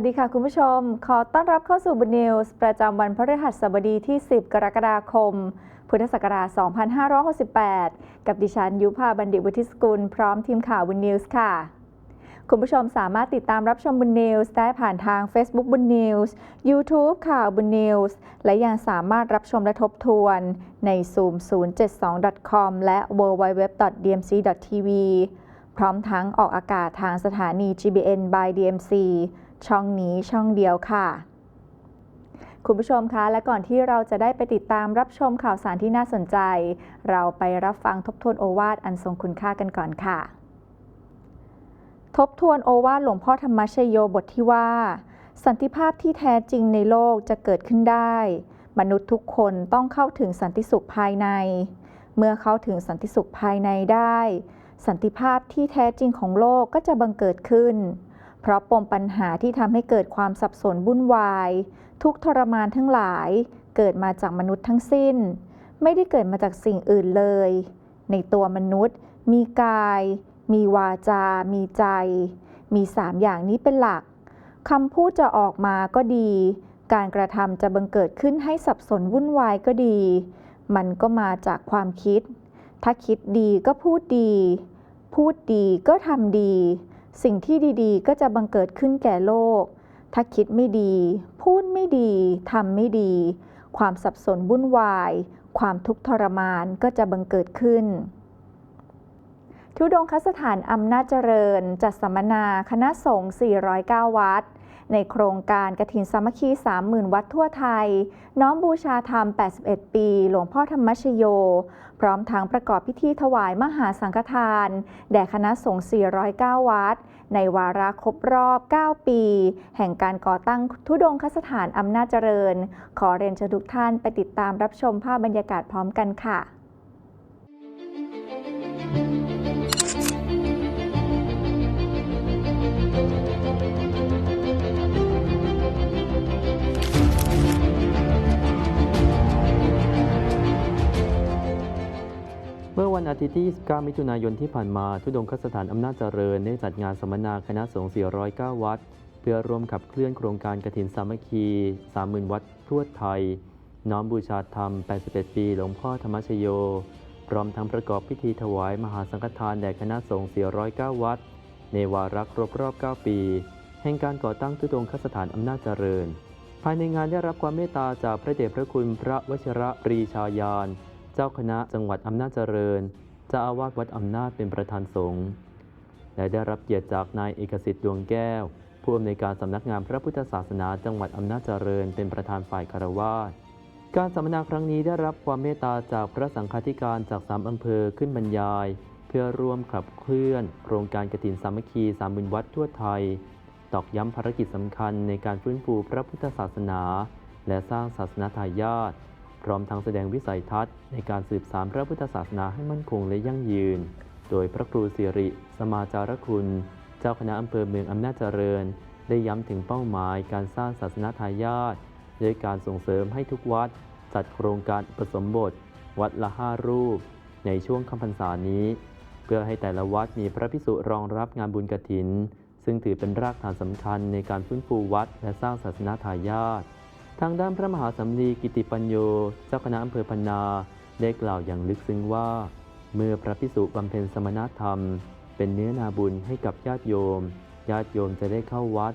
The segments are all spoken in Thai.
วัสดีค่ะคุณผู้ชม ขอต้อนรับเข้าสู่บุนิวส์ประจำวันพฤหัสบดีที่ 10 กรกฎาคม พุทธศักราช 2568 กับดิฉันยุพาบัณฑิตวุฒิสกุล พร้อมทีมข่าวบุนิวส์ค่ะ คุณผู้ชมสามารถติดตามรับชมบุนิวส์ได้ผ่านทาง Facebook บุนิวส์ YouTube ข่าวบุนิวส์ และยังสามารถรับชมและทบทวนใน zoom 072 com และ www.dmc.tv พร้อมทั้งออกอากาศทางสถานี GBN by DMC ช่องนี้ช่องเดียวค่ะ คุณผู้ชมคะ และก่อนที่เราจะได้ไปติดตามรับชมข่าวสารที่น่าสนใจ เราไปรับฟังทบทวนโอวาทอันทรงคุณค่ากันก่อนค่ะ ทบทวนโอวาทหลวงพ่อธรรมชโยบทที่ว่า สันติภาพที่แท้จริงในโลกจะเกิดขึ้นได้ มนุษย์ทุกคนต้องเข้าถึงสันติสุขภายใน เมื่อเข้าถึงสันติสุขภายในได้ สันติภาพที่แท้จริงของโลกก็จะบังเกิดขึ้น เพราะปมปัญหาที่ทำให้เกิดความสับสนวุ่นวาย ทุกทรมานทั้งหลายเกิดมาจากมนุษย์ทั้งสิ้น ไม่ได้เกิดมาจากสิ่งอื่นเลย ในตัวมนุษย์ มีกาย มีวาจา มีใจ มีสามอย่างนี้เป็นหลักคำพูดจะออกมาก็ดี การกระทำจะบังเกิดขึ้นให้สับสนวุ่นวายก็ดี มันก็มาจากความคิด ถ้าคิดดีก็พูดดี พูดดีก็ทำดี สิ่งที่ดีๆ ก็จะบังเกิดขึ้นแก่โลก ถ้าคิดไม่ดี พูดไม่ดีทำไม่ดี ความสับสนวุ่นวาย ความทุกข์ทรมานก็จะบังเกิดขึ้น ทุดงคสถานอำนาจเจริญ จัดสัมมนาคณะสงฆ์409 วัด ในโครงการกฐินสามัคคี 30,000 วัดทั่วไทย น้อมบูชาธรรม 81 ปี หลวงพ่อธรรมชโย พร้อมทั้งประกอบพิธีถวายมหาสังฆทาน แด่คณะสงฆ์ 409 วัด ในวาระครบรอบ 9 ปี แห่งการก่อตั้งทุดงคสถานอำนาจเจริญ ขอเรียนเชิญทุกท่านไปติดตามรับชมภาพบรรยากาศพร้อมกันค่ะเมื่อวันอาทิตย์ที่ 29 มิถุนายนที่ผ่านมา ทุดงคสถานอำนาจเจริญได้จัดงานสัมมนาคณะสงฆ์ 409 วัด เพื่อร่วมขับเคลื่อนโครงการกฐินสามัคคี 30,000 วัดทั่วไทย น้อมบูชาธรรม 81 ปีหลวงพ่อธรรมชโย พร้อมทั้งประกอบพิธีถวายมหาสังฆทานแด่คณะสงฆ์ 409 วัด ในวาระครบรอบ 9 ปี แห่งการก่อตั้งทุดงคสถานอำนาจเจริญ ภายในงานได้รับความเมตตาจากพระเดชพระคุณพระวชิระปรีชายาน เจ้าคณะจังหวัดอำนาจเจริญเจ้าอาวาสวัดอำนาจเป็นประธานสงฆ์และได้รับเกียรติจากนายเอกสิทธิ์ดวงแก้ว ผู้อำนวยการสำนักงานพระพุทธศาสนาจังหวัดอำนาจเจริญ เป็นประธานฝ่ายคารวาสการสัมมนาครั้งนี้ได้รับความเมตตาจากพระสังฆาธิการจากสามอำเภอขึ้นบรรยาย เพื่อร่วมขับเคลื่อน โครงการกฐินสามัคคีสามบุญวัดทั่วไทย ตอกย้ำภารกิจสำคัญในการฟื้นฟูพระพุทธศาสนา และสร้างศาสนาทายาท พร้อมทั้งแสดงวิสัยทัศน์ในการสืบสานพระพุทธศาสนาให้มั่นคงและยั่งยืน โดยพระครูสิริ สมาจารคุณ เจ้าคณะอำเภอเมืองอำนาจเจริญ ได้ย้ำถึงเป้าหมายการสร้างศาสนาทายาทด้วยการส่งเสริมให้ทุกวัด จัดโครงการอุปสมบท วัดละห้ารูป ในช่วงคำพรรษานี้ เพื่อให้แต่ละวัดมีพระพิสุรองรับงานบุญกฐิน ซึ่งถือเป็นรากฐานสำคัญในการฟื้นฟูวัดและสร้างศาสนาทายาท ทางด้านพระมหาสำลีกิติปัญโย เจ้าคณะอำเภอพนา ได้กล่าวอย่างลึกซึ้งว่า เมื่อพระพิสุบำเพ็ญสมณธรรม เป็นเนื้อนาบุญให้กับญาติโยม ญาติโยมจะได้เข้าวัด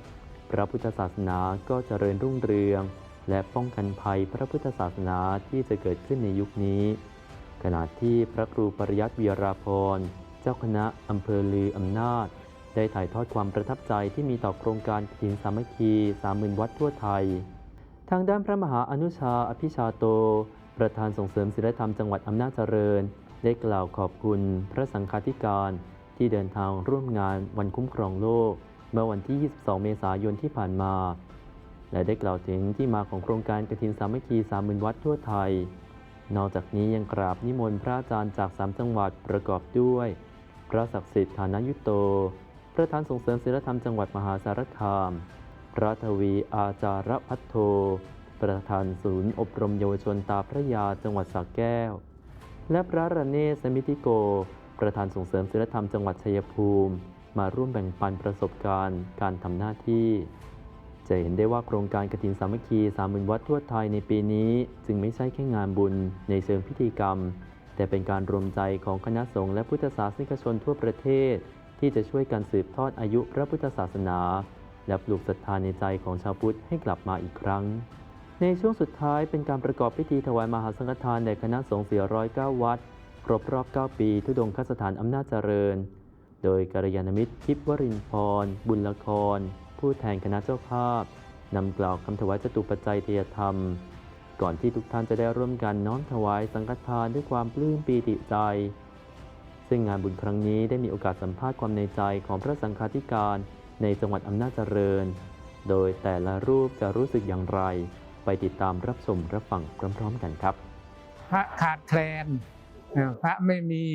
พระพุทธศาสนาก็เจริญรุ่งเรือง และป้องกันภัยพระพุทธศาสนาที่จะเกิดขึ้นในยุคนี้ ขณะที่พระครูปริยัติวีราพร เจ้าคณะอำเภอลืออำนาจ ได้ถ่ายทอดความประทับใจที่มีต่อโครงการกฐินสามัคคีสามหมื่นวัดทั่วไทย ทางด้านพระมหาอนุชาอภิชาโต ประธานส่งเสริมศิลธรรมจังหวัดอำนาจเจริญ ได้กล่าวขอบคุณพระสังฆาธิการที่เดินทางร่วมงานวันคุ้มครองโลก เมื่อวันที่ 22 เมษายนที่ผ่านมา และได้กล่าวถึงที่มาของโครงการกฐินสามัคคี30,000วัดทั่วไทย นอกจากนี้ยังกราบนิมนต์พระอาจารย์จากสามจังหวัดประกอบด้วย พระศักดิ์สิทธิ์ฐานายุโต ประธานส่งเสริมศิลธรรมจังหวัดมหาสารคาม พระทวีอาจารพัทโท ประธานศูนย์อบรมเยาวชนตาพระยาจังหวัดสระแก้ว และพระระเนศมิธิโก ประธานส่งเสริมศิลธรรมจังหวัดชัยภูมิ มาร่วมแบ่งปันประสบการณ์การทำหน้าที่ จะเห็นได้ว่าโครงการกฐินสามัคคีสามหมื่นวัดทั่วไทยในปีนี้ จึงไม่ใช่แค่งานบุญในเชิงพิธีกรรม แต่เป็นการรวมใจของคณะสงฆ์และพุทธศาสนิกชนทั่วประเทศ ที่จะช่วยกันสืบทอดอายุพระพุทธศาสนา และปลูกศรัทธาในใจของชาวพุทธให้กลับมาอีกครั้ง ในช่วงสุดท้ายเป็นการประกอบพิธีถวายมหาสังฆทานแด่คณะสงฆ์409 วัด ครบรอบ 9 ปีทุดงคสถานอำนาจเจริญ โดยกัลยาณมิตรทิพวรินพร บุญละคร ผู้แทนคณะเจ้าภาพนำกล่าวคำถวายจตุปัจจัยเทียธรรม ก่อนที่ทุกท่านจะได้ร่วมกันน้อมถวายสังฆทานด้วยความปลื้มปีติใจ ซึ่งงานบุญครั้งนี้ได้มีโอกาสสัมภาษณ์ความในใจของพระสังฆาธิการ ในจังหวัดอำนาจเจริญ โดยแต่ละรูปจะรู้สึกอย่างไร ไปติดตามรับชมรับฟังพร้อม ๆ กันครับ พระขาดแคลนพระไม่มี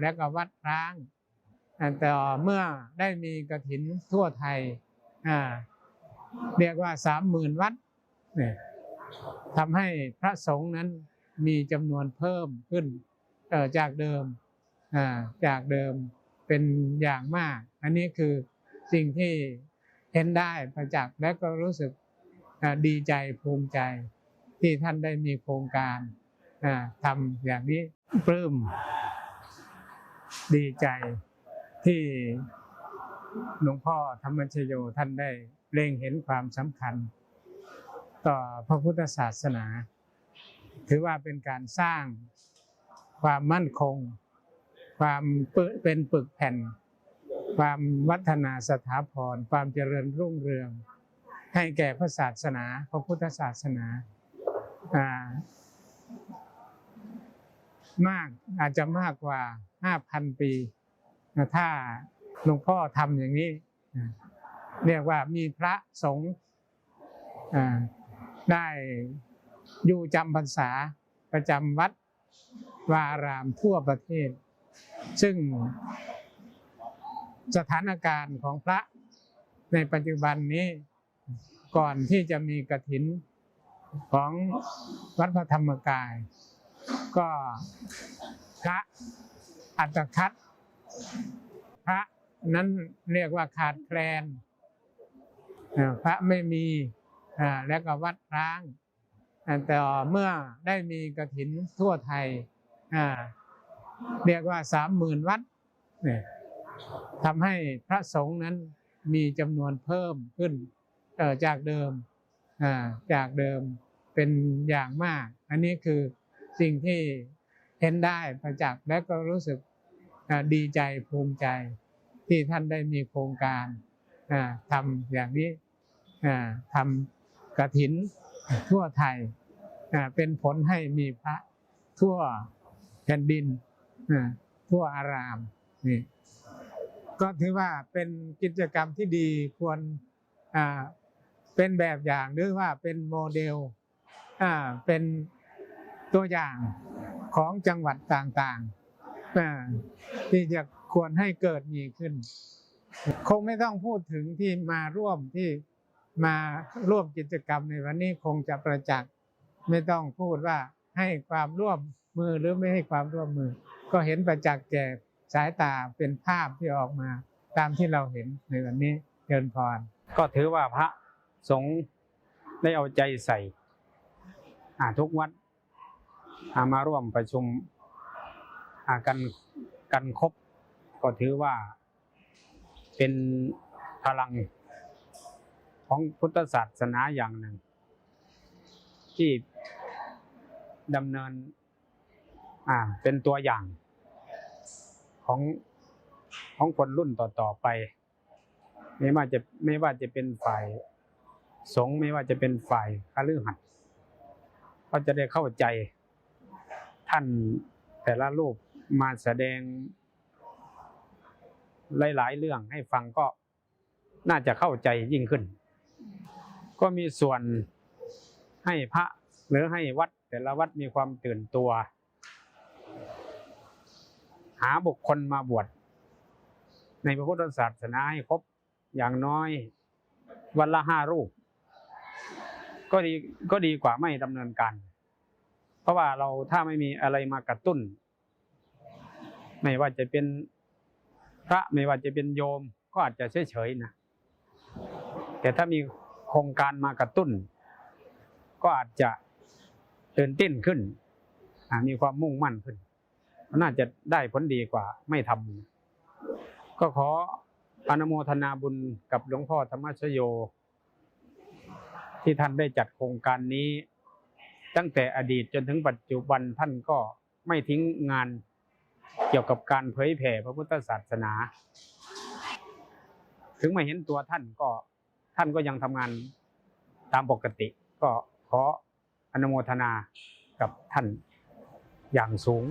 แล้วก็วัดร้าง แต่เมื่อได้มีกฐินทั่วไทย เรียกว่าสามหมื่นวัดทำให้พระสงฆ์นั้นมีจำนวนเพิ่มขึ้นจากเดิมจากเดิมเป็นอย่างมาก อันนี้คือ สิ่งที่เห็นได้ประจักษ์และก็รู้สึกดีใจภูมิใจ ที่ท่านได้มีโครงการทำอย่างนี้ปลื้มดีใจที่หลวงพ่อธรรมชโยท่านได้เล็งเห็นความสำคัญ ต่อพระพุทธศาสนา ถือว่าเป็นการสร้างความมั่นคง ความเป็นปึกแผ่น ความวัฒนาสถาพร ความเจริญรุ่งเรือง ให้แก่พระศาสนาพระพุทธศาสนามากอาจจะมากกว่า5,000ปีนะถ้าหลวงพ่อทำอย่างนี้เรียกว่ามีพระสงฆ์ได้อยู่จำพรรษาประจำวัดวาอารามทั่วประเทศ ซึ่ง สถานการณ์ของพระในปัจจุบันนี้ก่อนที่จะมีกฐินของวัดพระธรรมกาย ก็พระอัตคัดพระนั้นเรียกว่าขาดแคลนพระไม่มีแล้วก็วัดร้าง แต่เมื่อได้มีกฐินทั่วไทยเรียกว่าสามหมื่นวัดเนี่ย ทำให้พระสงฆ์นั้นมีจำนวนเพิ่มขึ้นจากเดิมจากเดิมเป็นอย่างมาก อันนี้คือสิ่งที่เห็นได้ประจักษ์และก็รู้สึกดีใจภูมิใจที่ท่านได้มีโครงการอ่าทำอย่างนี้อ่าทำกระถินทั่วไทยเป็นผลให้มีพระทั่วแผ่นดินทั่วอารามนี่ ก็ถือว่าเป็นกิจกรรมที่ดีควรเป็นแบบอย่างหรือว่าเป็นโมเดลเป็นตัวอย่างของจังหวัดต่างๆที่จะควรให้เกิดมีขึ้น คงไม่ต้องพูดถึงที่มาร่วมที่มาร่วมกิจกรรมในวันนี้คงจะประจักษ์ไม่ต้องพูดว่าให้ความร่วมมือหรือไม่ให้ความร่วมมือ ก็เห็นประจักษ์แก่ สายตาเป็นภาพที่ออกมาตามที่เราเห็นในวันนี้เชิญพร ก็ถือว่าพระสงฆ์ได้เอาใจใส่ทุกวัดามาร่วมประชุมกันกันครบ ก็ถือว่าเป็นพลังของพุทธศาสนาอย่างหนึ่ง ที่ดำเนินเป็นตัวอย่าง ของของคนรุ่นต่อๆไป ไม่ว่าจะไม่ว่าจะเป็นฝ่ายสงฆ์ไม่ว่าจะเป็นฝ่ายคฤหัสถ์ก็จะได้เข้าใจท่านแต่ละรูปมาแสดงหลายๆเรื่องให้ฟังก็น่าจะเข้าใจยิ่งขึ้น ก็มีส่วนให้พระหรือให้วัดแต่ละวัดมีความตื่นตัว หาบุคคลมาบวชในพระพุทธศาสนาให้ครบอย่างน้อยวันละห้ารูป ก็ดีก็ดีกว่าไม่ดำเนินการ เพราะว่าเราถ้าไม่มีอะไรมากระตุ้น ไม่ว่าจะเป็นพระไม่ว่าจะเป็นโยมก็อาจจะเฉยๆนะ แต่ถ้ามีโครงการมากระตุ้น ก็อาจจะตื่นเต้นขึ้นมีความมุ่งมั่นขึ้น น่าจะได้ผลดีกว่าไม่ทำก็ขออนุโมทนาบุญกับหลวงพ่อธรรมชโย ที่ท่านได้จัดโครงการนี้ ตั้งแต่อดีตจนถึงปัจจุบันท่านก็ไม่ทิ้งงานเกี่ยวกับการเผยแผ่พระพุทธศาสนา ถึงไม่เห็นตัวท่านก็ท่านก็ยังทำงานตามปกติ ก็ขออนุโมทนากับท่านอย่างสูง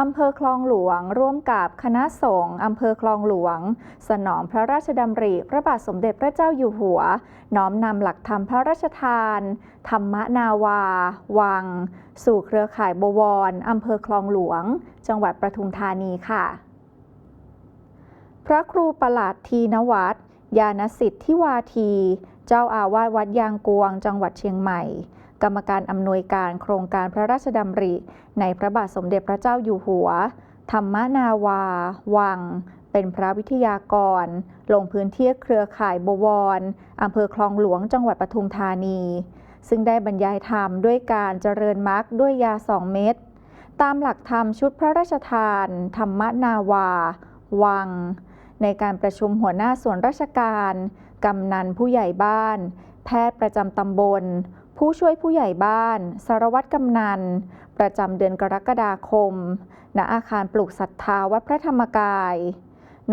อำเภอคลองหลวง ร่วมกับคณะสงฆ์อำเภอคลองหลวง สนองพระราชดำริ พระบาทสมเด็จพระเจ้าอยู่หัว น้อมนำหลักธรรมพระราชทาน ธรรมนาวา วัง สู่เครือข่ายบวรอำเภอคลองหลวง จังหวัดปทุมธานีค่ะ พระครูประหลัดทีนวัตรยานสิทธิวาที เจ้าอาวาสวัดยางกวง จังหวัดเชียงใหม่ กรรมการอำนวยการโครงการพระราชดำริ ในพระบาทสมเด็จพระเจ้าอยู่หัว ธรรมนาวา วัง เป็นพระวิทยากร ลงพื้นที่เครือข่ายบวรอำเภอคลองหลวงจังหวัดปทุมธานี ซึ่งได้บรรยายธรรมด้วยการเจริญมรรคด้วยยาสองเม็ดตามหลักธรรมชุดพระราชทาน ธรรมนาวา วัง ในการประชุมหัวหน้าส่วนราชการ กำนันผู้ใหญ่บ้าน แพทย์ประจำตำบล ผู้ช่วยผู้ใหญ่บ้าน สารวัตรกำนัน ประจำเดือนกรกฎาคม ณ อาคารปลูกศรัทธาวัดพระธรรมกาย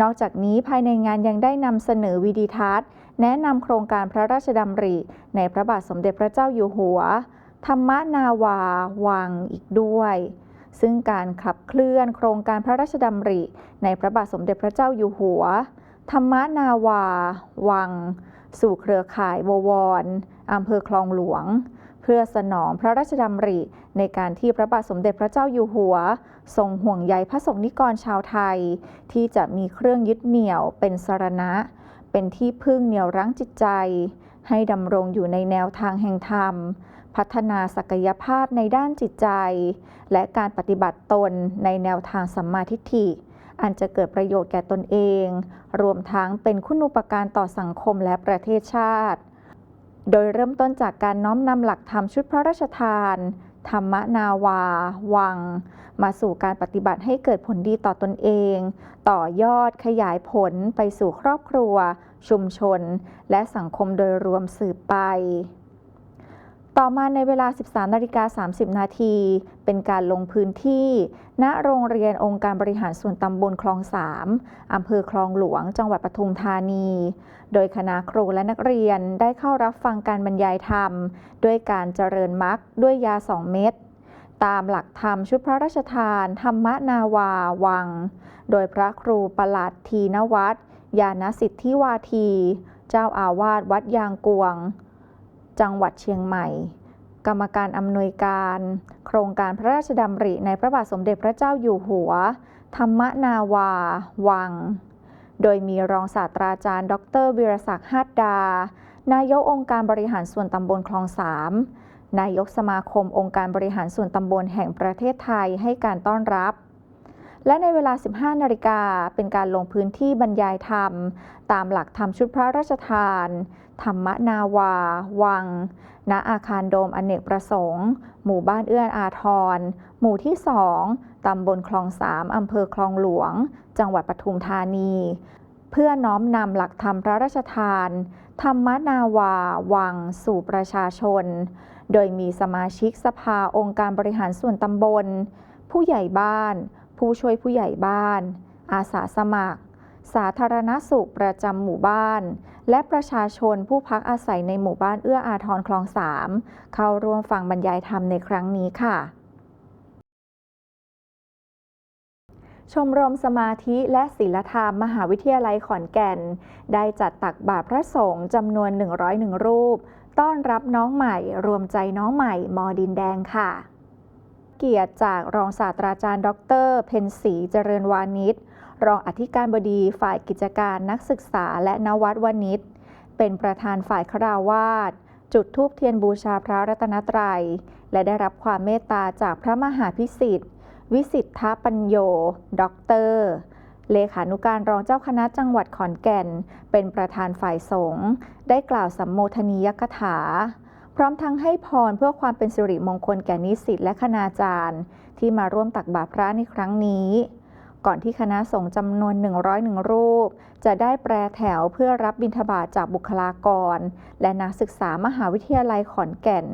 นอกจากนี้ภายในงานยังได้นำเสนอวิดีทัศน์ แนะนำโครงการพระราชดำริ ในพระบาทสมเด็จพระเจ้าอยู่หัว ธรรมนาวา วังอีกด้วย ซึ่งการขับเคลื่อนโครงการพระราชดำริ ในพระบาทสมเด็จพระเจ้าอยู่หัว ธรรมนาวา วัง สู่เครือข่ายบวร อำเภอคลองหลวง เพื่อสนองพระราชดำริในการที่พระบาทสมเด็จพระเจ้าอยู่หัว ทรงห่วงใยพระสงฆ์นิกรชาวไทย ที่จะมีเครื่องยึดเหนี่ยวเป็นสรณะ เป็นที่พึ่งเหนี่ยวรั้งจิตใจ ให้ดำรงอยู่ในแนวทางแห่งธรรม พัฒนาศักยภาพในด้านจิตใจ และการปฏิบัติตนในแนวทางสัมมาทิฏฐิอันจะเกิดประโยชน์แก่ตนเอง รวมทั้งเป็นคุณูปการต่อสังคมและประเทศชาติ โดยเริ่มต้นจากการน้อมนำหลักธรรมชุดพระราชทาน ธรรมนาวา วัง มาสู่การปฏิบัติให้เกิดผลดีต่อตนเอง ต่อยอดขยายผลไปสู่ครอบครัว ชุมชน และสังคมโดยรวมสืบไป ต่อมาในเวลา 13นาฬิกา30 นาที เป็นการลงพื้นที่ ณ โรงเรียนองค์การบริหารส่วนตำบลคลอง3อำเภอคลองหลวง จังหวัดปทุมธานี โดยคณะครูและนักเรียนได้เข้ารับฟังการบรรยายธรรม ด้วยการเจริญมรรคด้วยยาสองเม็ด ตามหลักธรรมชุดพระราชทาน ธรรมนาวาวัง โดยพระครูประหลัดทีนวัตรยานสิทธิวาที เจ้าอาวาสวัดยางกวง จังหวัดเชียงใหม่ กรรมการอำนวยการ โครงการพระราชดำริในพระบาทสมเด็จพระเจ้าอยู่หัว ธรรมนาวา วัง โดยมีรองศาสตราจารย์ ดรวิรศักดิ์ฮัดดา นายกองค์การบริหารส่วนตำบลคลองสามนายกสมาคมองค์การบริหารส่วนตำบลแห่งประเทศไทยให้การต้อนรับ และในเวลา 15 นาฬิกา เป็นการลงพื้นที่บรรยายธรรม ตามหลักธรรมชุดพระราชทาน ธรรมนาวา วัง ณ อาคารโดมอเนกประสงค์ หมู่บ้านเอื้ออาทร หมู่ที่ 2 ตำบลคลองสามอำเภอคลองหลวง จังหวัดปทุมธานี เพื่อน้อมนำหลักธรรมพระราชทาน ธรรมนาวา วัง สู่ประชาชน โดยมีสมาชิกสภาองค์การบริหารส่วนตำบล ผู้ใหญ่บ้าน ผู้ช่วยผู้ใหญ่บ้าน อาสาสมัคร สาธารณสุขประจำหมู่บ้าน และประชาชนผู้พักอาศัยในหมู่บ้านเอื้ออาทรคลองสามเข้าร่วมฟังบรรยายธรรมในครั้งนี้ค่ะชมรมสมาธิและศิลธรรมมหาวิทยาลัยขอนแก่น ได้จัดตักบาตรพระสงฆ์จำนวน 101 รูป ต้อนรับน้องใหม่ รวมใจน้องใหม่ มอดินแดงค่ะ เกียรติจากรองศาสตราจารย์ ดร เพนศรีเจริญวานิชรองอธิการบดีฝ่ายกิจการนักศึกษาและนวัดวณิชเป็นประธานฝ่ายคราวาสจุดธูปเทียนบูชาพระรัตนตรัย และได้รับความเมตตาจากพระมหาพิสิทธิ์ วิสิทธปัญโยด็อกเตอร์ เลขานุการรองเจ้าคณะจังหวัดขอนแก่น เป็นประธานฝ่ายสงฆ์ได้กล่าวสัมโมทนียกถา พร้อมทั้งให้พรเพื่อความเป็นสิริมงคลแก่นิสิตและคณาจารย์ ที่มาร่วมตักบาตรพระในครั้งนี้ ก่อนที่คณะสงฆ์จำนวน 101 รูป จะได้แปรแถวเพื่อรับบิณฑบาตจากบุคลากร และนักศึกษามหาวิทยาลัยขอนแก่น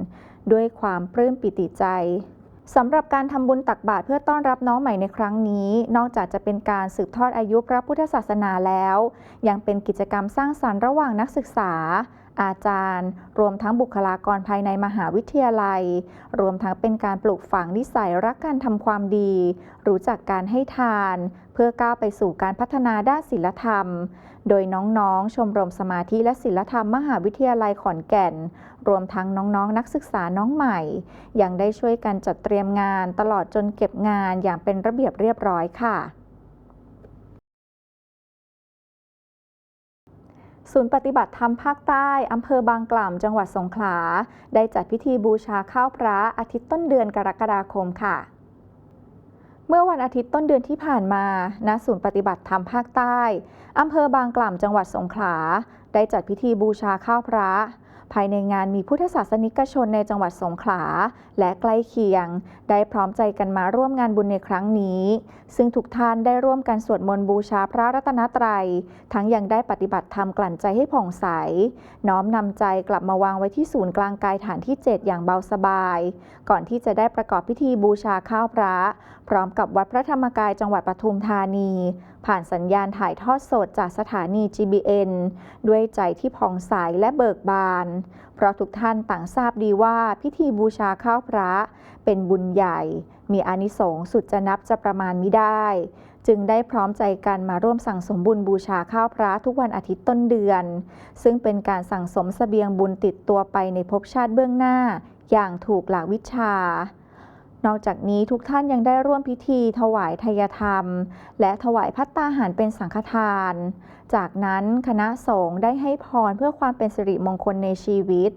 ด้วยความปลื้มปิติใจสำหรับการทำบุญตักบาตรเพื่อต้อนรับน้องใหม่ในครั้งนี้ นอกจากจะเป็นการสืบทอดอายุพระพุทธศาสนาแล้ว ยังเป็นกิจกรรมสร้างสรรค์ระหว่างนักศึกษา อาจารย์ รวมทั้งบุคลากรภายในมหาวิทยาลัย รวมทั้งเป็นการปลูกฝังนิสัยรักการทำความดี รู้จักการให้ทาน เพื่อก้าวไปสู่การพัฒนาด้านศิลธรรม โดยน้องๆ ชมรมสมาธิและศิลธรรมมหาวิทยาลัยขอนแก่น รวมทั้งน้องๆ นักศึกษาน้องใหม่ ยังได้ช่วยกันจัดเตรียมงานตลอดจนเก็บงานอย่างเป็นระเบียบเรียบร้อยค่ะ ศูนย์ปฏิบัติธรรมภาคใต้อำเภอบางกล่ำจังหวัดสงขลา ได้จัดพิธีบูชาข้าวพระอาทิตย์ต้นเดือนกรกฎาคมค่ะ เมื่อวันอาทิตย์ต้นเดือนที่ผ่านมา ณ ศูนย์ปฏิบัติธรรมภาคใต้อำเภอบางกล่ำจังหวัดสงขลา ได้จัดพิธีบูชาข้าวพระ ภายในงานมีพุทธศาสนิกชนในจังหวัดสงขลา และใกล้เคียง ได้พร้อมใจกันมาร่วมงานบุญในครั้งนี้ ซึ่งทุกท่านได้ร่วมกันสวดมนต์บูชาพระรัตนตรัย ทั้งยังได้ปฏิบัติธรรมกลั่นใจให้ผ่องใส น้อมนำใจกลับมาวางไว้ที่ศูนย์กลางกายฐานที่ 7 อย่างเบาสบาย ก่อนที่จะได้ประกอบพิธีบูชาข้าวพระ พร้อมกับวัดพระธรรมกายจังหวัดปทุมธานี ผ่านสัญญาณถ่ายทอดสดจากสถานี GBN ด้วยใจที่ผ่องใสและเบิกบาน เพราะทุกท่านต่างทราบดีว่าพิธีบูชาข้าวพระเป็นบุญใหญ่ มีอานิสงส์สุดจะนับจะประมาณมิได้ จึงได้พร้อมใจกันมาร่วมสั่งสมบุญบูชาข้าวพระทุกวันอาทิตย์ต้นเดือน ซึ่งเป็นการสั่งสมเสบียงบุญติดตัวไปในภพชาติเบื้องหน้า อย่างถูกหลักวิชา นอกจากนี้ทุกท่านยังได้ร่วมพิธีถวายทยธรรม และถวายพัตตาหารเป็นสังฆทาน จากนั้นคณะสงฆ์ได้ให้พรเพื่อความเป็นสิริมงคลในชีวิต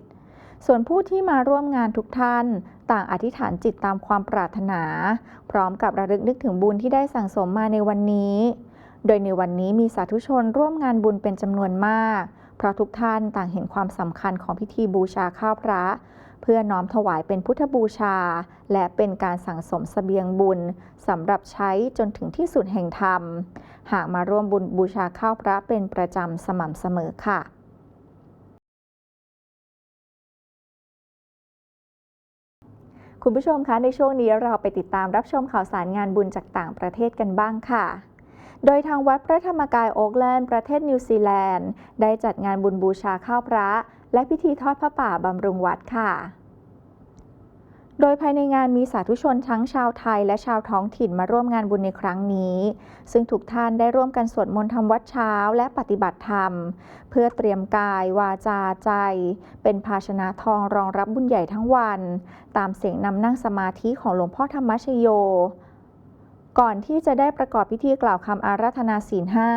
ส่วนผู้ที่มาร่วมงานทุกท่าน ต่างอธิษฐานจิตตามความปรารถนา พร้อมกับระลึกนึกถึงบุญที่ได้สั่งสมมาในวันนี้ โดยในวันนี้มีสาธุชนร่วมงานบุญเป็นจำนวนมาก เพราะทุกท่านต่างเห็นความสำคัญของพิธีบูชาข้าวพระ เพื่อน้อมถวายเป็นพุทธบูชา และเป็นการสั่งสมเสบียงบุญสำหรับใช้จนถึงที่สุดแห่งธรรม หากมาร่วมบุญบูชาข้าวพระเป็นประจำสม่ำเสมอค่ะคุณผู้ชมคะในช่วงนี้เราไปติดตามรับชมข่าวสารงานบุญจากต่างประเทศกันบ้างค่ะ โดยทางวัดพระธรรมกายโอ๊กแลนด์ประเทศนิวซีแลนด์ ได้จัดงานบุญบูชาข้าวพระ และพิธีทอดพระป่าบำรุงวัดค่ะ โดยภายในงานมีสาธุชนทั้งชาวไทยและชาวท้องถิ่นมาร่วมงานบุญในครั้งนี้ ซึ่งทุกท่านได้ร่วมกันสวดมนต์ทำวัดเช้าและปฏิบัติธรรม เพื่อเตรียมกายวาจาใจ เป็นภาชนะทองรองรับบุญใหญ่ทั้งวัน ตามเสียงนำนั่งสมาธิของหลวงพ่อธรรมชโยก่อนที่จะได้ประกอบพิธีกล่าวคำอาราธนาศีลห้า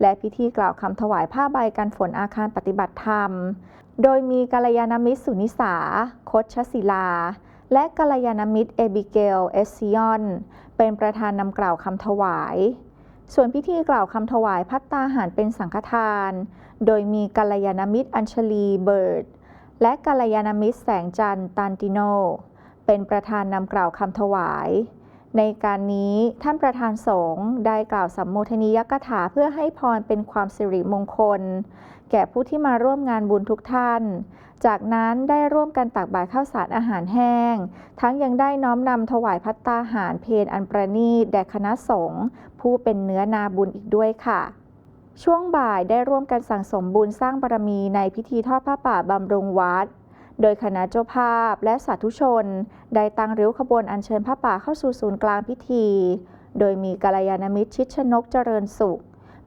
และพิธีกล่าวคำถวายผ้าใบกันฝนอาคารปฏิบัติธรรม โดยมีกัลยาณมิตรสุนิสา คชศิลา และกัลยาณมิตรเอบิเกล เอสซิยอน เป็นประธานนำกล่าวคำถวาย ส่วนพิธีกล่าวคำถวายพัตตาหารเป็นสังฆทาน โดยมีกัลยาณมิตรอัญชลี เบิร์ด และกัลยาณมิตรแสงจันทร์ตันติโน เป็นประธานนำกล่าวคำถวาย ในการนี้ท่านประธานสงฆ์ได้กล่าวสัมโมทนียกถาเพื่อให้พรเป็นความสิริมงคล แก่ผู้ที่มาร่วมงานบุญทุกท่าน จากนั้นได้ร่วมกันตักบาตรข้าวสารอาหารแห้ง ทั้งยังได้น้อมนำถวายพัตตาหารเพนอันประณีตแด่คณะสงฆ์ผู้เป็นเนื้อนาบุญอีกด้วยค่ะช่วงบ่ายได้ร่วมกันสั่งสมบุญสร้างบารมีในพิธีทอดผ้าป่าบำรุงวัด โดยคณะเจ้าภาพและสาธุชน ได้ตั้งริ้วขบวนอัญเชิญผ้าป่าเข้าสู่ศูนย์กลางพิธี โดยมีกัลยาณมิตรชิดชนกเจริญสุข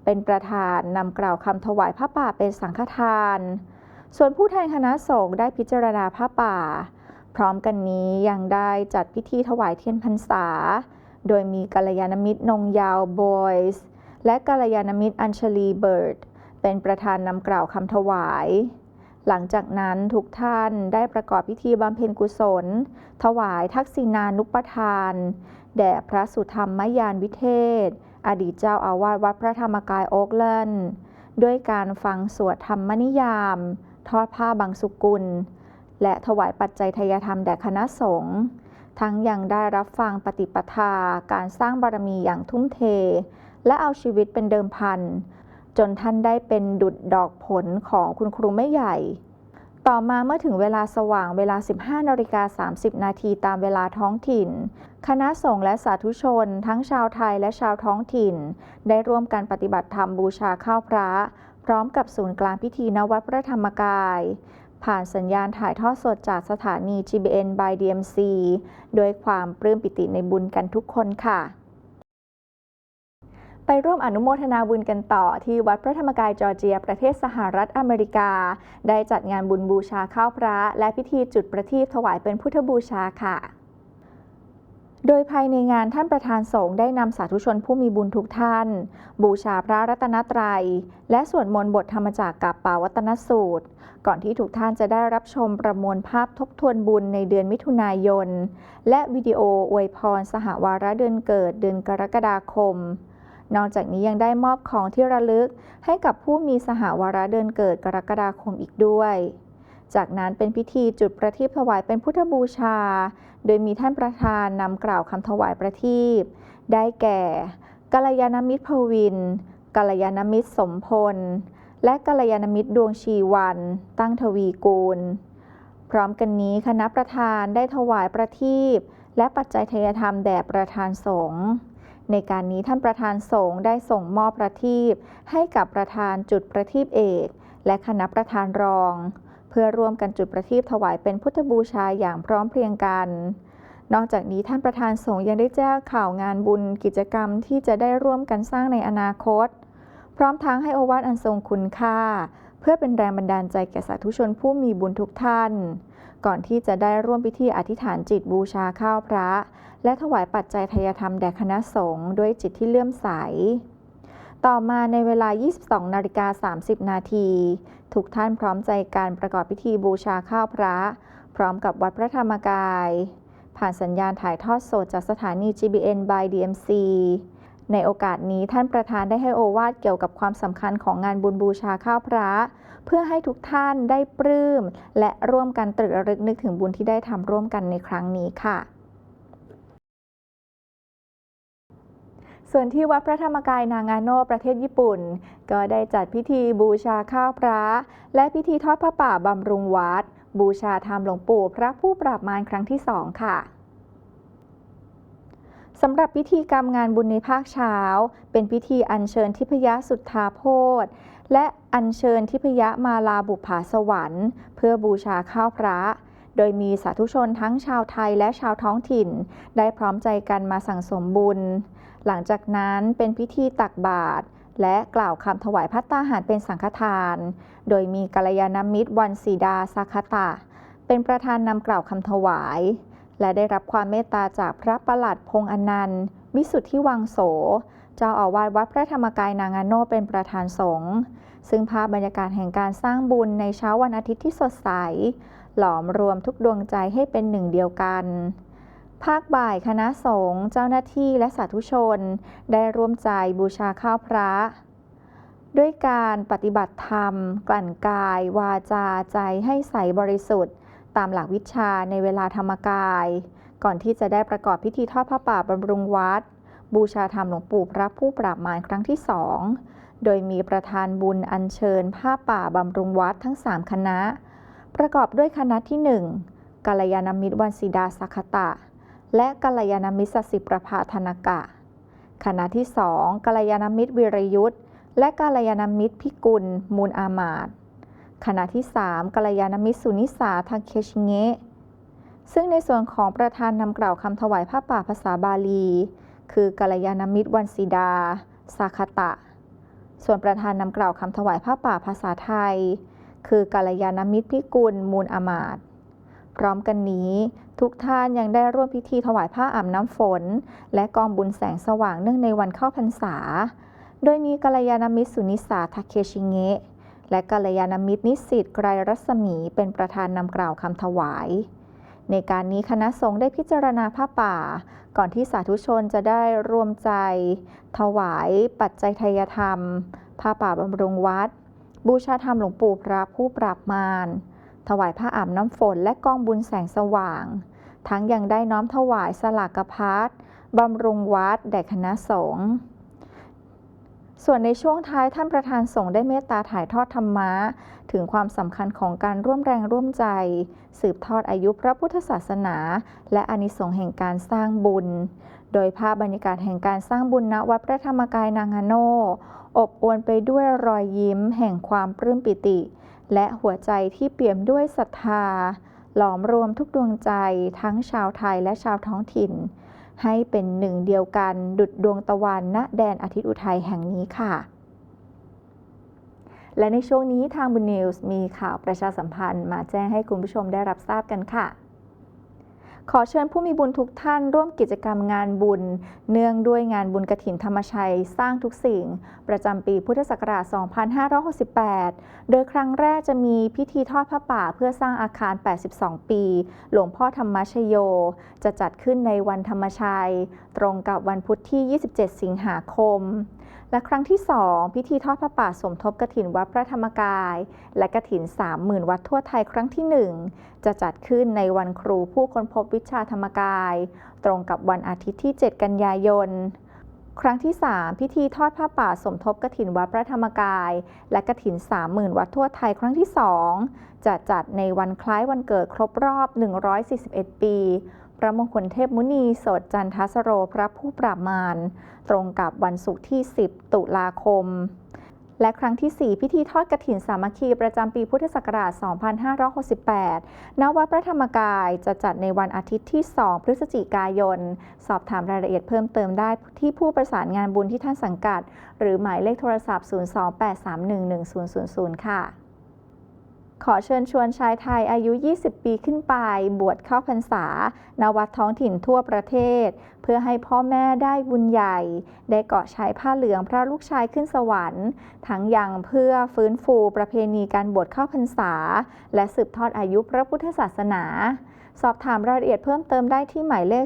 เป็นประธานนำกล่าวคำถวายผ้าป่าเป็นสังฆทาน ส่วนผู้แทนคณะสงฆ์ได้พิจารณาผ้าป่า พร้อมกันนี้ยังได้จัดพิธีถวายเทียนพรรษา โดยมีกัลยาณมิตรนงยาวบอยส์และกัลยาณมิตรอัญชลีเบิร์ดเป็นประธานนำกล่าวคำถวาย หลังจากนั้นทุกท่านได้ประกอบพิธีบำเพ็ญกุศล ถวายทักษิณานุปทาน แด่พระสุธรรมยานวิเทศ อดีตเจ้าอาวาสวัดพระธรรมกายโอ๊กแลนด้วยการฟังสวดธรรมนิยาม ทอดผ้าบางสุกุล และถวายปัจจัยทายธรรมแด่คณะสงฆ์ทั้งยังได้รับฟังปฏิปทาการสร้างบารมีอย่างทุ่มเท และเอาชีวิตเป็นเดิมพัน จนท่านได้เป็นดุจดอกผลของคุณครูไม่ใหญ่ ต่อมาเมื่อถึงเวลาสว่างเวลา 15นาฬิกา30 นาทีตามเวลาท้องถิ่น คณะสงฆ์และสาธุชน ทั้งชาวไทยและชาวท้องถิ่น ได้ร่วมกันปฏิบัติธรรมบูชาข้าวพระ พร้อมกับศูนย์กลางพิธีณวัดพระธรรมกาย ผ่านสัญญาณถ่ายทอดสดจากสถานี GBN by DMC โดยความปลื้มปิติในบุญกันทุกคนค่ะ ไปร่วมอนุโมทนาบุญกันต่อที่วัดพระธรรมกายจอร์เจีย ประเทศสหรัฐอเมริกา ได้จัดงานบุญบูชาข้าวพระ และพิธีจุดประทีปถวายเป็นพุทธบูชาค่ะโดยภายในงานท่านประธานสงฆ์ได้นำสาธุชนผู้มีบุญทุกท่าน บูชาพระรัตนตรัย และสวดมนต์บทธรรมจากกับป่าวัตนสูตร ก่อนที่ทุกท่านจะได้รับชมประมวลภาพทบทวนบุญในเดือนมิถุนายน และวิดีโออวยพรสหวาระเดือนเกิดเดือนกรกฎาคม นอกจากนี้ยังได้มอบของที่ระลึกให้กับผู้มีสหวาระเดือนเกิดกรกฎาคมอีกด้วย จากนั้นเป็นพิธีจุดประทีปถวายเป็นพุทธบูชา โดยมีท่านประธานนำกล่าวคำถวายประทีปได้แก่กัลยาณมิตรพวินกัลยาณมิตรสมพล และกัลยาณมิตรดวงชีวัน ตั้งทวีกูล พร้อมกันนี้คณะประธานได้ถวายประทีปและปัจจัยทยธรรมแด่ประธานสงฆ์ ในการนี้ท่านประธานสงฆ์ได้ส่งมอบประทีปให้กับประธานจุดประทีปเอก และคณะประธานรอง เพื่อร่วมกันจุดประทีปถวายเป็นพุทธบูชาอย่างพร้อมเพรียงกัน นอกจากนี้ท่านประธานสงฆ์ยังได้แจ้งข่าวงานบุญกิจกรรมที่จะได้ร่วมกันสร้างในอนาคต พร้อมทั้งให้โอวาทอันทรงคุณค่า เพื่อเป็นแรงบันดาลใจแก่สาธุชนผู้มีบุญทุกท่าน ก่อนที่จะได้ร่วมพิธีอธิษฐานจิตบูชาข้าวพระ และถวายปัจจัยทยธรรมแด่คณะสงฆ์ด้วยจิตที่เลื่อมใส ต่อมาในเวลา 22 นาฬิกา 30 นาที ทุกท่านพร้อมใจการประกอบพิธีบูชาข้าวพระ พร้อมกับวัดพระธรรมกาย ผ่านสัญญาณถ่ายทอดสดจากสถานี GBN by DMC ในโอกาสนี้ท่านประธานได้ให้โอวาทเกี่ยวกับความสำคัญของงานบุญบูชาข้าวพระ เพื่อให้ทุกท่านได้ปลื้ม และร่วมกันตรึกระลึกนึกถึงบุญที่ได้ทำร่วมกันในครั้งนี้ค่ะส่วนที่วัดพระธรรมกายนางาโนประเทศญี่ปุ่น ก็ได้จัดพิธีบูชาข้าวพระ และพิธีทอดพระป่าบำรุงวัด บูชาธรรมหลวงปู่พระผู้ปราบมารครั้งที่สองค่ะ สำหรับพิธีกรรมงานบุญในภาคเช้า เป็นพิธีอัญเชิญทิพยสุทธาโพธและอัญเชิญทิพยมาลาบุปผาสวรรค์ เพื่อบูชาข้าวพระ โดยมีสาธุชนทั้งชาวไทยและชาวท้องถิ่น ได้พร้อมใจกันมาสั่งสมบุญ หลังจากนั้นเป็นพิธีตักบาตรและกล่าวคำถวายพัตตาหารเป็นสังฆทาน โดยมีกัลยาณมิตรวันสีดาสักคตะ เป็นประธานนำกล่าวคำถวาย และได้รับความเมตตาจากพระประหลัดพงอนันต์ วิสุทธิวังโส เจ้าอาวาสวัดพระธรรมกายนางาโนเป็นประธานสงฆ์ซึ่งภาพบรรยากาศแห่งการสร้างบุญในเช้าวันอาทิตย์ที่สดใส หลอมรวมทุกดวงใจให้เป็นหนึ่งเดียวกัน ภาคบ่ายคณะสงฆ์เจ้าหน้าที่และสาธุชน ได้ร่วมใจบูชาข้าวพระ ด้วยการปฏิบัติธรรม กลั่นกาย วาจาใจให้ใสบริสุทธิ์ ตามหลักวิชาในเวลาธรรมกาย ก่อนที่จะได้ประกอบพิธีทอดผ้าป่าบำรุงวัด บูชาธรรมหลวงปู่พระผู้ปราบมารครั้งที่สองโดยมีประธานบุญอัญเชิญผ้าป่าบำรุงวัดทั้ง 3 คณะ ประกอบด้วยคณะที่ 1กัลยาณมิตรวันสีดาสักคตะ และกัลยาณมิตรสสิประภาธนกะ คณะที่ 2กัลยาณมิตรวิรยุทธ์และกัลยาณมิตรพิกุลมูลอามาตย์ คณะที่ 3กัลยาณมิตรสุนิสาทาเคชิเงะซึ่งในส่วนของประธานนำกล่าวคำถวายผ้าป่าภาษาบาลี คือกัลยาณมิตรวันสีดา สาคตะ ส่วนประธานนำกล่าวคำถวายผ้าป่าภาษาไทย คือกัลยาณมิตรพิกุลมูลอมาตย์พร้อมกันนี้ ทุกท่านยังได้ร่วมพิธีถวายผ้าอาบน้ำฝน และกองบุญแสงสว่างเนื่องในวันเข้าพรรษา โดยมีกัลยาณมิตรสุนิสาทาเคชิเงะ และกัลยาณมิตรนิสิตไกรรัศมีเป็นประธานนำกล่าวคำถวาย ในการนี้คณะสงฆ์ได้พิจารณาผ้าป่า ก่อนที่สาธุชนจะได้รวมใจ ถวายปัจจัยทยธรรมผ้าป่าบำรุงวัด บูชาธรรมหลวงปู่พระผู้ปราบมารถวายผ้าอาบน้ำฝนและกองบุญแสงสว่าง ทั้งยังได้น้อมถวายสลากพัดบำรุงวัดแด่คณะสงฆ์ ส่วนในช่วงท้ายท่านประธานสงฆ์ได้เมตตาถ่ายทอดธรรมะ ถึงความสำคัญของการร่วมแรงร่วมใจ สืบทอดอายุพระพุทธศาสนา และอนิสงส์แห่งการสร้างบุญ โดยภาพบรรยากาศแห่งการสร้างบุญณวัดพระธรรมกายนางาโน อบอวลไปด้วยรอยยิ้ม แห่งความปลื้มปิติ และหัวใจที่เปี่ยมด้วยศรัทธา หลอมรวมทุกดวงใจ ทั้งชาวไทยและชาวท้องถิ่น ให้เป็นหนึ่งเดียวกันดุดดวงตะวันณแดนอาทิตย์อุทัยแห่งนี้ค่ะ และในช่วงนี้ทางบุญนิวส์มีข่าวประชาสัมพันธ์มาแจ้งให้คุณผู้ชมได้รับทราบกันค่ะ ขอเชิญผู้มีบุญทุกท่านร่วมกิจกรรมงานบุญ เนื่องด้วยงานบุญกระถินธรรมชัยสร้างทุกสิ่ง ประจำปีพุทธศักราช 2568 โดยครั้งแรกจะมีพิธีทอดผ้าป่าเพื่อสร้างอาคาร 82 ปี หลวงพ่อธรรมชโย จะจัดขึ้นในวันธรรมชัย ตรงกับวันพุธที่ 27 สิงหาคม และครั้งที่ 2 พิธีทอดพระป่าสมทบกฐินวัดพระธรรมกาย และกฐิน 30,000 วัดทั่วไทยครั้งที่ 1 จะจัดขึ้นในวันครูผู้ค้นพบวิชาธรรมกาย ตรงกับวันอาทิตย์ที่ 7 กันยายน ครั้งที่ 3 พิธีทอดผ้าป่าสมทบกฐินวัดพระธรรมกาย และกฐิน 30,000 วัดทั่วไทยครั้งที่ 2 จะจัดในวันคล้ายวันเกิดครบรอบ 141 ปี ระมงคลเทพมุนีสดจันทสโรพระผู้ปราบมารตรงกับวันศุกร์ที่ 10 ตุลาคม และครั้งที่ 4 พิธีทอดกฐินสามัคคีประจำปีพุทธศักราช 2568 ณ วัดพระธรรมกายจะจัดในวันอาทิตย์ที่ 2 พฤศจิกายน สอบถามรายละเอียดเพิ่มเติมได้ที่ผู้ประสานงานบุญที่ท่านสังกัด หรือหมายเลขโทรศัพท์ 028311000 ค่ะ ขอเชิญชวนชายไทยอายุ 20 ปีขึ้นไป บวชเข้าพรรษา ณ วัดท้องถิ่นทั่วประเทศ เพื่อให้พ่อแม่ได้บุญใหญ่ ได้เกาะชายผ้าเหลืองพระลูกชายขึ้นสวรรค์ ทั้งยังเพื่อฟื้นฟูประเพณีการบวชเข้าพรรษา และสืบทอดอายุพระพุทธศาสนา สอบถามรายละเอียดเพิ่มเติมได้ที่หมายเลข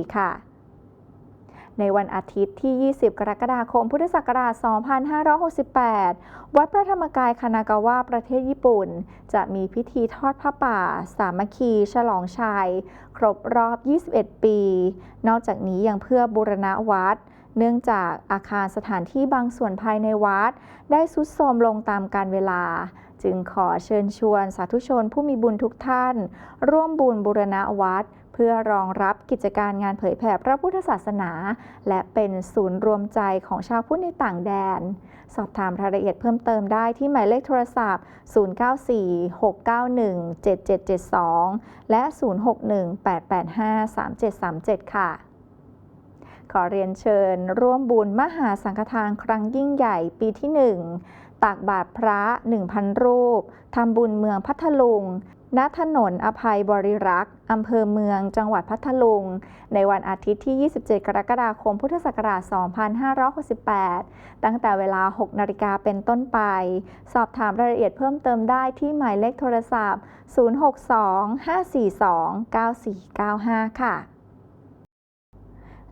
028311234 ค่ะ ในวันอาทิตย์ที่ 20 กรกฎาคม พุทธศักราช 2568 วัดพระธรรมกายคานากาวะประเทศญี่ปุ่น จะมีพิธีทอดผ้าป่า สามัคคี ฉลองชัย ครบรอบ 21 ปี นอกจากนี้ยังเพื่อบูรณะวัดเนื่องจากอาคารสถานที่บางส่วนภายในวัด ได้ทรุดโทรมลงตามกาลเวลา จึงขอเชิญชวนสาธุชนผู้มีบุญทุกท่าน ร่วมบุญบูรณะวัด เพื่อรองรับกิจการงานเผยแผ่พระพุทธศาสนา และเป็นศูนย์รวมใจของชาวพุทธในต่างแดน สอบถามรายละเอียดเพิ่มเติมได้ที่หมายเลขโทรศัพท์ 0946917772 และ 0618853737 ค่ะขอเรียนเชิญ ร่วมบุญมหาสังฆทานครั้งยิ่งใหญ่ปีที่ 1ตักบาตรพระ 1,000 รูป ทำบุญเมืองพัทลุง ณถนนอภัยบริรักษ์อำเภอเมือง จังหวัดพัทลุง ในวันอาทิตย์ที่ 27 กรกฎาคม พุทธศักราช 2568 ตั้งแต่เวลา 6 นาฬิกาเป็นต้นไป สอบถามรายละเอียดเพิ่มเติมได้ที่หมายเลขโทรศัพท์ 062-542-9495 ค่ะ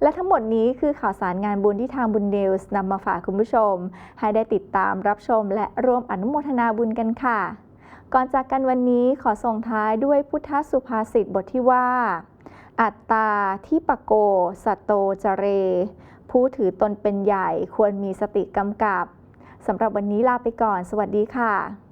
และทั้งหมดนี้คือข่าวสารงานบุญที่ทางบุญนิวส์นำมาฝากคุณผู้ชม ให้ได้ติดตามรับชมและร่วมอนุโมทนาบุญกันค่ะ ก่อนจากกันวันนี้ขอส่งท้ายด้วยพุทธสุภาษิตบทที่ว่า อัตตาที่ปโกสตโตจเร ผู้ถือตนเป็นใหญ่ควรมีสติกำกับสำหรับวันนี้ลาไปก่อน สวัสดีค่ะ